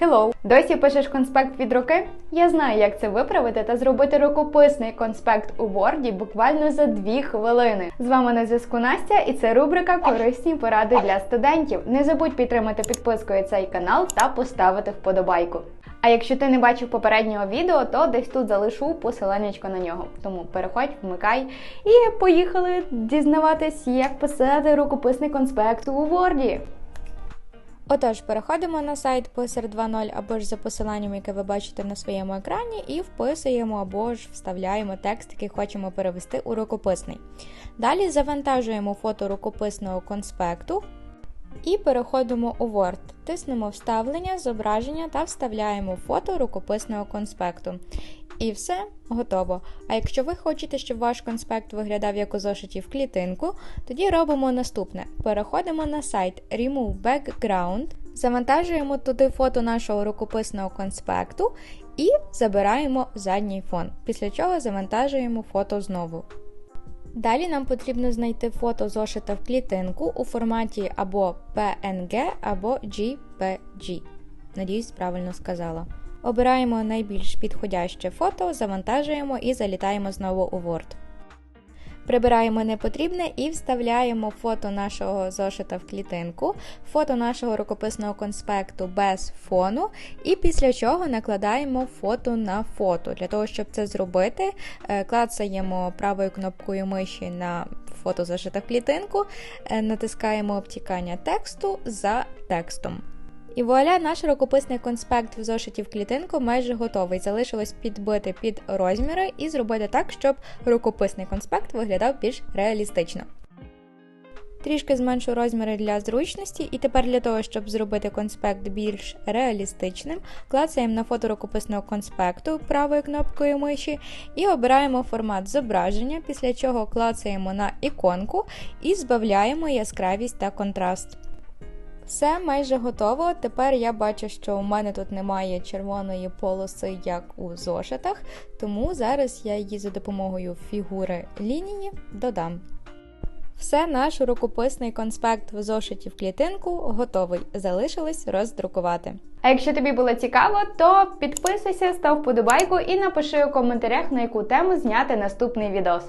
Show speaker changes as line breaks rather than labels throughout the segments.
Hello! Досі пишеш конспект від руки? Я знаю, як це виправити та зробити рукописний конспект у Word буквально за 2 хвилини. З вами на зв'язку Настя, і це рубрика Корисні поради для студентів. Не забудь підтримати підпискою цей канал та поставити вподобайку. А якщо ти не бачив попереднього відео, то десь тут залишу посиланнячко на нього. Тому переходь, вмикай і поїхали дізнаватись, як писати рукописний конспект у Word.
Отож, переходимо на сайт Писар 2.0 або ж за посиланням, яке ви бачите на своєму екрані, і вписуємо або ж вставляємо текст, який хочемо перевести у рукописний. Далі завантажуємо фото рукописного конспекту і переходимо у Word. Тиснемо вставлення, зображення та вставляємо фото рукописного конспекту. І все готово. А якщо ви хочете, щоб ваш конспект виглядав як у зошиті в клітинку, тоді робимо наступне: переходимо на сайт Remove Background, завантажуємо туди фото нашого рукописного конспекту і забираємо задній фон, після чого завантажуємо фото знову. Далі нам потрібно знайти фото зошита в клітинку у форматі або PNG, або JPG. Надіюсь, правильно сказала. Обираємо найбільш підходяще фото, завантажуємо і залітаємо знову у Word. Прибираємо непотрібне і вставляємо фото нашого зошита в клітинку, фото нашого рукописного конспекту без фону, і після чого накладаємо фото на фото. Для того, щоб це зробити, е, клацаємо правою кнопкою миші на фото зошита в клітинку, е, натискаємо обтікання тексту за текстом. І вуаля, наш рукописний конспект в зошиті в клітинку майже готовий. Залишилось підбити під розміри і зробити так, щоб рукописний конспект виглядав більш реалістично. Трішки зменшу розміри для зручності, і тепер для того, щоб зробити конспект більш реалістичним, клацаємо на фото рукописного конспекту правою кнопкою миші і обираємо формат зображення, після чого клацаємо на іконку і збавляємо яскравість та контраст. Все майже готово. Тепер я бачу, що у мене тут немає червоної полоси, як у зошитах, тому зараз я її за допомогою фігури лінії додам. Все, наш рукописний конспект в зошиті в клітинку готовий. Залишилось роздрукувати.
А якщо тобі було цікаво, то підписуйся, став вподобайку і напиши у коментарях, на яку тему зняти наступний відос.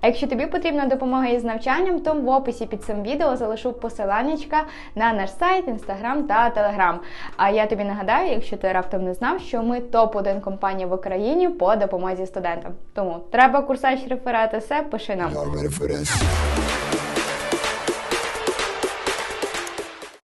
А якщо тобі потрібна допомога із навчанням, то в описі під цим відео залишу посиланнячка на наш сайт, інстаграм та телеграм. А я тобі нагадаю, якщо ти раптом не знав, що ми топ-1 компанія в Україні по допомозі студентам. Тому треба курсач реферати, все пиши нам.